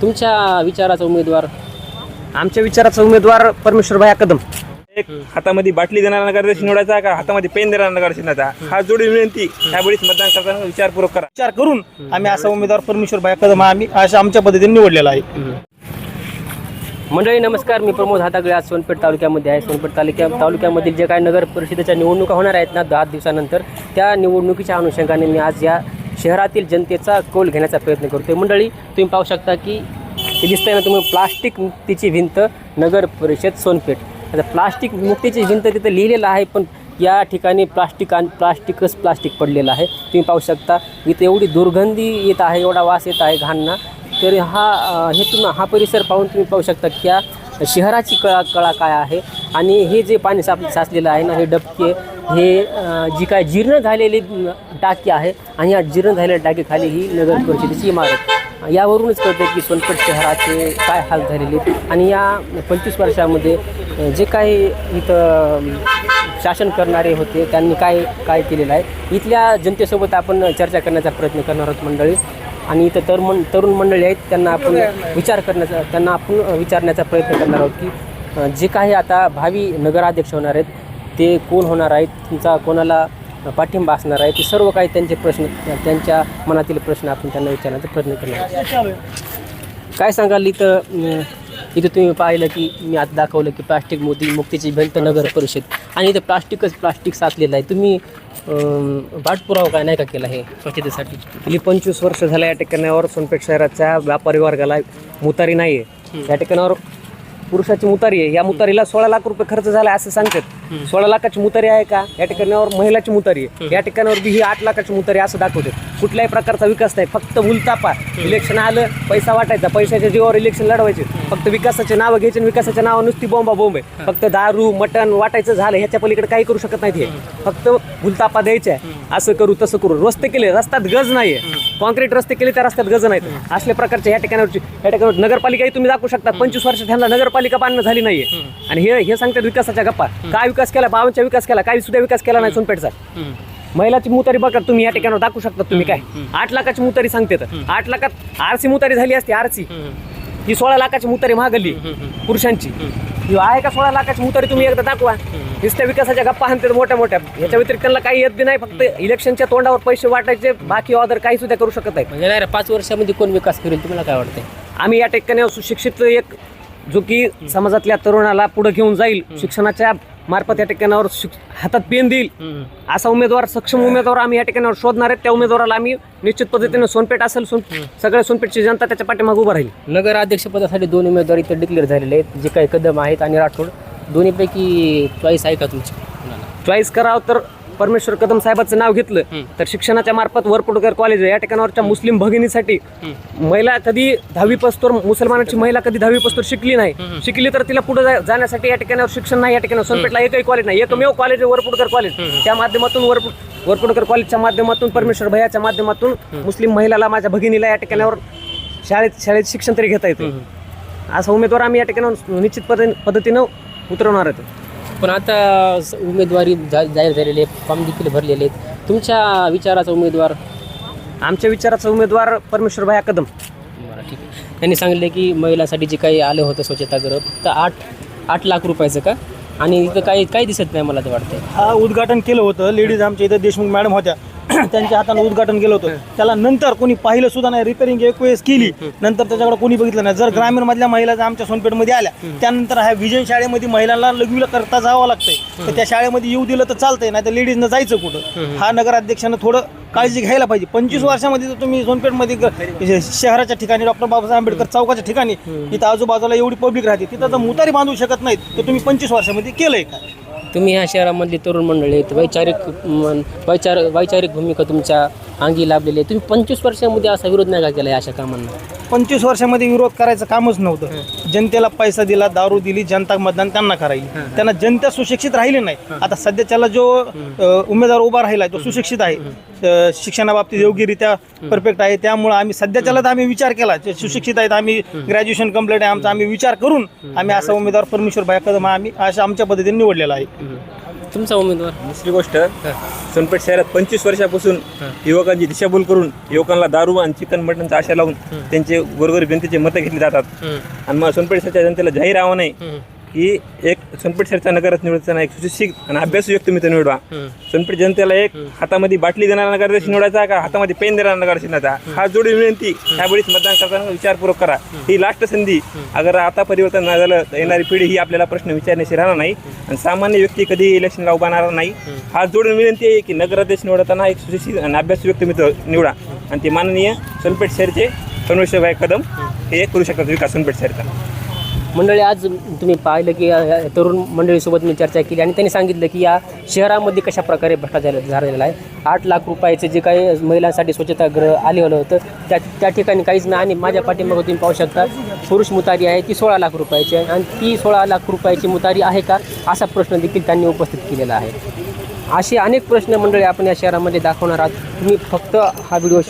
तुमच्या विचाराचा उमेदवार? आमच्या विचाराचा उमेदवार परमेश्वर कदम एक हातामध्ये बाटली देणारा नगराध्यक्ष निवडायचा का हातामध्ये पेन देणारा नगराध्यक्ष निवडायचा हा जोडी विनंती. ह्यावेळेस मतदान करताना विचारपूर्वक करा. विचार करून आम्ही असा उमेदवार परमेश्वर कदम आम्ही अशा आमच्या पद्धतीने निवडलेला आहे. मंडळी नमस्कार. मी प्रमोद हातागळे आज सोनपेठ तालुक्यामध्ये आहे. सोनपेठ तालुक्या तालुक्यामधील जे काही नगर परिषदेच्या निवडणुका होणार आहेत ना दहा दिवसानंतर त्या निवडणुकीच्या अनुषंगाने मी आज या शहरातील जनतेचा कौल घेण्याचा प्रयत्न करतोय. मंडळी तुम्ही पाहू शकता की हे दिसतंय ना तुम्ही प्लास्टिक मुक्तीची भिंत नगर परिषद सोनपेठ. आता प्लास्टिक मुक्तीची भिंत तिथं लिहिलेलं आहे पण या ठिकाणी प्लास्टिक आणि प्लास्टिकच प्लास्टिक पडलेलं आहे. तुम्ही पाहू शकता इथं एवढी दुर्गंधी येत आहे एवढा वास येत आहे घाणना. तर हा हे तुम्ही हा परिसर पाहून तुम्ही पाहू शकता की या शहराची कळा कळा काय आहे. आणि हे जे पाणी साप साचलेलं आहे ना हे डबके हे जी काय जीर्ण झालेली टाकी आहे आणि या जीर्ण झालेल्या टाकीखाली ही नगर परिषदेची इमारत. यावरूनच कळते की सोनपेठ शहराचे काय हाल झालेले आहेत. आणि या पंचवीस वर्षामध्ये जे काही इथं शासन करणारे होते त्यांनी काय काय केलेलं आहे? इथल्या जनतेसोबत आपण चर्चा करण्याचा प्रयत्न करणार आहोत मंडळी. आणि इथं तरुण तरुण मंडळी आहेत त्यांना आपण विचार करण्याचा त्यांना आपण विचारण्याचा प्रयत्न करणार आहोत की जे काही आता भावी नगराध्यक्ष होणार आहेत ते कोण होणार आहेत? तुमचा कोणाला पाठिंबा असणार आहे. ते सर्व काही त्यांचे प्रश्न त्यांच्या मनातील प्रश्न आपण त्यांना विचारण्याचा प्रयत्न करणार. काय सांगाल इथं? इथं तुम्ही पाहिलं की मी आता दाखवलं की प्लास्टिक मोदी मुक्तीची भिंत नगर परिषद आणि इथं प्लास्टिकच प्लास्टिक साचलेलं आहे. तुम्ही पाठपुरावा काय नाही का केला हे स्वच्छतेसाठी? गेली पंचवीस वर्ष झाल्या या ठिकाणावर सोनपेठ शहराच्या व्यापारी वर्गाला मुतारी नाही आहे या ठिकाणावर पुरुषाची मुतारी आहे. या मुतारीला सोळा लाख रुपये खर्च झाला असं सांगतात. सोळा लाखाची मुतारी आहे का? या ठिकाणावर महिलाची मुतारी आहे. या ठिकाणावर बी ही आठ लाखाची मुतारी असं दाखवते कुठल्याही प्रकारचा विकास नाही. फक्त उलतापा इलेक्शन आलं पैसा वाटायचा. पैशाच्या जीवावर इलेक्शन लढवायचे. फक्त विकासाचे नावं घ्यायचे आणि विकासाच्या नावं नुसती बोंबा बोंब आहे. फक्त दारू मटण वाटायचं झालं ह्याच्या पलीकडे काही करू शकत नाहीत हे. फक्त भुलतापा द्यायच्या असं करू तसं करू. रस्ते केले रस्त्यात गज नाहीये. कॉन्क्रीट रस्ते केले त्या रस्त्यात गज नाहीत. असल्या प्रकारच्या या ठिकाणावरची या ठिकाणावर नगरपालिकाही तुम्ही दाखवू शकता. पंचवीस वर्ष त्यांना नगरपालिका बांधणं झाली नाहीये. आणि हे हे सांगतात विकासाच्या गप्पा. काय विकास केला? बावनचा विकास केला. काही सुद्धा विकास केला नाही सोनपेठचा. महिलाची मुतारी बघा तुम्ही या ठिकाणावर दाखवू शकता तुम्ही काय? आठ लाखाची मुतारी सांगते आठ लाखात आरसी मुतारी झाली असती आरसी. ही सोळा लाखाची मुतारी महागली पुरुषांची. ही आहे का सोळा लाखाची मुतारी तुम्ही एकदा दाखवा. नुसत्या विकासाच्या गप्पा हाणतात मोठ्या मोठ्या. ह्याच्या व्यतिरिक्त त्यांना काही येत बी नाही फक्त इलेक्शनच्या तोंडावर पैसे वाटायचे बाकी ऑर्डर काही सुद्धा करू शकत नाही म्हणजे नाही रे, पाच वर्षामध्ये कोण विकास करेल तुम्हाला काय वाटतंय? आम्ही या ठिकाणी सुशिक्षित एक जो की समाजातल्या तरुणाला पुढे घेऊन जाईल शिक्षणाच्या मार्फत या ठिकाणावर हातात पेन देईल. असा उमेदवार सक्षम उमेदवार आम्ही या ठिकाणावर शोधणार आहेत. त्या उमेदवाराला आम्ही निश्चित पद्धतीने सोनपेठ असेल सोन सगळ्या सोनपेठची जनता त्याच्या पाठीमागे उभं राहील. नगर अध्यक्षपदासाठी दोन उमेदवार इथं डिक्लेअर झालेले आहेत जे काही कदम आहेत आणि राठोड दोन्हीपैकी चॉईस आहे का तुमची? चॉईस करावं तर परमेश्वर कदम साहेबाचं नाव घेतलं तर शिक्षणाच्या मार्फत वरपुडकर कॉलेज आहे या ठिकाणावरच्या मुस्लिम भगिनीसाठी महिला कधी दहावी पस्तोर मुसलमानाची महिला कधी दहावी पस्तोर शिकली नाही शिकली तर तिला पुढे जाण्यासाठी या ठिकाणावर शिक्षण नाही या ठिकाणी सोनपेठला एकही कॉलेज नाही एकमेव कॉलेज आहे वरपुडकर कॉलेज त्या माध्यमातून वर वरपुडकर कॉलेजच्या माध्यमातून परमेश्वर भैयाच्या माध्यमातून मुस्लिम महिलाला माझ्या भगिनीला या ठिकाणावर शाळेत शाळेत शिक्षण तरी घेता येते असा उमेदवार आम्ही या ठिकाणावर निश्चित पद्धती- पद्धतीनं उतरवणार आहेत. पण आता स- उमेदवारी जा- जाहीर झालेली आहे फॉर्म देखील भरलेले आहेत. तुमच्या विचाराचा उमेदवार? आमच्या विचाराचा उमेदवार परमेश्वर भैया कदम. बरं ठीक आहे. त्यांनी सांगितले की महिलांसाठी जे काही आलं होतं स्वच्छतागृह फक्त आठ आठ लाख रुपयाचं का? आणि इथं काही काही दिसत नाही मला तर वाटतं हा उद्घाटन केलं होतं. लेडीज आमच्या इथं देशमुख मॅडम होत्या. त्यांच्या हाताने उद्घाटन केलं होतं. त्याला नंतर कोणी पाहिलं सुद्धा नाही. रिपेअरिंग एक वेळेस केली. नंतर त्याच्याकडे कोणी बघितलं नाही. जर ग्रामीण मधल्या महिला जर आमच्या सोनपेठमध्ये आल्या त्यानंतर ह्या विजन शाळेमध्ये महिलांना लघवीला करता जावं लागतंय. तर त्या शाळेमध्ये येऊ दिलं तर चालतंय नाही तर लेडीजनं जायचं कुठं? हा नगराध्यक्षानं थोडं काळजी घ्यायला पाहिजे. पंचवीस वर्षामध्ये जर तुम्ही सोनपेठमध्ये शहराच्या ठिकाणी डॉक्टर बाबासाहेब आंबेडकर चौकाच्या ठिकाणी इथं आजूबाजूला एवढी पब्लिक राहते. तिथं जर मुतारी बांधू शकत नाहीत. तर तुम्ही पंचवीस वर्षामध्ये केलंय का? तुम्ही ह्या शहरामधली तरुण मंडळी आहेत. वैचारिक मन- वैचार वैचारिक भूमिका तुमच्या अंगी लाभलेली आहे. तुम्ही पंचवीस वर्षामध्ये असा विरोध नाही का केला या अशा कामांना? पंचवीस वर्षामध्ये विरोध करायचं कामच नव्हतं. जनतेला पैसा दिला दारू दिली जनता मतदान त्यांना करायची. त्यांना जनता सुशिक्षित राहिली नाही. आता सध्याच्याला जो अ, उमेदवार उभा राहिला तो सुशिक्षित आहे. अ, शिक्षणाबाबतीत योग्यरित्या परफेक्ट आहे. त्यामुळे आम्ही सध्याच्याला तर आम्ही विचार केला. जे सुशिक्षित आहेत आम्ही ग्रॅज्युएशन कंप्लीट आहे आमचा आम्ही विचार करून आम्ही असा उमेदवार परमेश्वर भाई कदम हा आम्ही अशा आमच्या पद्धतीने निवडलेला आहे. तुमचा उमेदवार. दुसरी गोष्ट सोनपेठ शहरात पंचवीस वर्षापासून युवकांची दिशाभूल करून युवकांना दारू आणि चिकन मटनचा आशा लावून त्यांचे गोरगरीब जनतेचे मतं घेतली जातात. आणि मग सोनपेठ शहराच्या जनतेला जाहीर आव्हान आहे की एक सोनपेठ शहरचा नगरात निवडताना एक सुशिक्षित आणि अभ्यासू व्यक्तिमत्व निवडवा. सोनपेठ जनतेला एक हातामध्ये बाटली देणारा नगराध्यक्ष निवडायचा का? हातामध्ये पेन देणारा नगराध्यक्ष निवडायचा. हा जोडी विनंती त्यावेळीच मतदान करताना विचारपूर्वक करा. ही लास्ट संधी. अगर आता परिवर्तन नाही झालं तर येणारी पिढी ही आपल्याला प्रश्न विचारण्याशी राहणार नाही. आणि सामान्य व्यक्ती कधी इलेक्शनला उभा राहणार नाही. हा जोडून विनंती आहे की नगराध्यक्ष निवडताना एक सुशिक्षित आणि अभ्यासू व्यक्तिमत्व निवडा. आणि ते माननीय सोनपेठ शहरचे कन्वेशभाई कदम हे करू शकतात विकास सोनपेठ शहरचा मंडळी आज तुम्ही पाहिलं की तरुण मंडळीसोबत मी चर्चा केली आणि त्यांनी सांगितलं की या शहरामध्ये कशा प्रकारे भ्रष्टाचार झालेला आहे. आठ लाख रुपयाचे जे काही महिलांसाठी स्वच्छतागृह आलेलं होतं त्या त्या ठिकाणी काहीच नाही. आणि माझ्या पाठीमागं तुम्ही पाहू शकता पुरुष मुतारी आहे ती सोळा लाख रुपयाची आहे. आणि ती सोळा लाख रुपयाची मुतारी आहे का असा प्रश्न देखील त्यांनी उपस्थित केलेला आहे. असे अनेक प्रश्न मंडळी आपण या शहरामध्ये दाखवणार आहात. तुम्ही फक्त हा व्हिडिओ